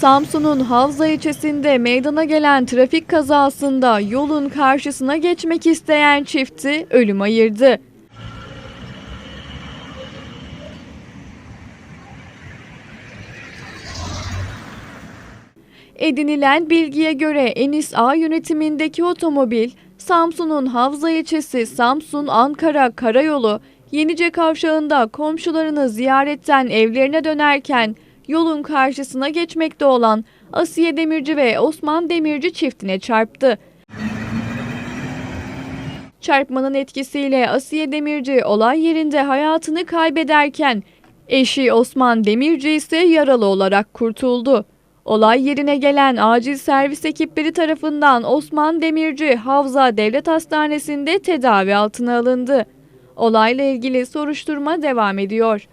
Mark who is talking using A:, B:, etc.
A: Samsun'un Havza ilçesinde meydana gelen trafik kazasında yolun karşısına geçmek isteyen çifti ölüm ayırdı. Edinilen bilgiye göre Enis A yönetimindeki otomobil Samsun'un Havza ilçesi Samsun-Ankara Karayolu Yenice kavşağında komşularını ziyaretten evlerine dönerken yolun karşısına geçmekte olan Asiye Demirci ve Osman Demirci çiftine çarptı. Çarpmanın etkisiyle Asiye Demirci olay yerinde hayatını kaybederken eşi Osman Demirci ise yaralı olarak kurtuldu. Olay yerine gelen acil servis ekipleri tarafından Osman Demirci Havza Devlet Hastanesi'nde tedavi altına alındı. Olayla ilgili soruşturma devam ediyor.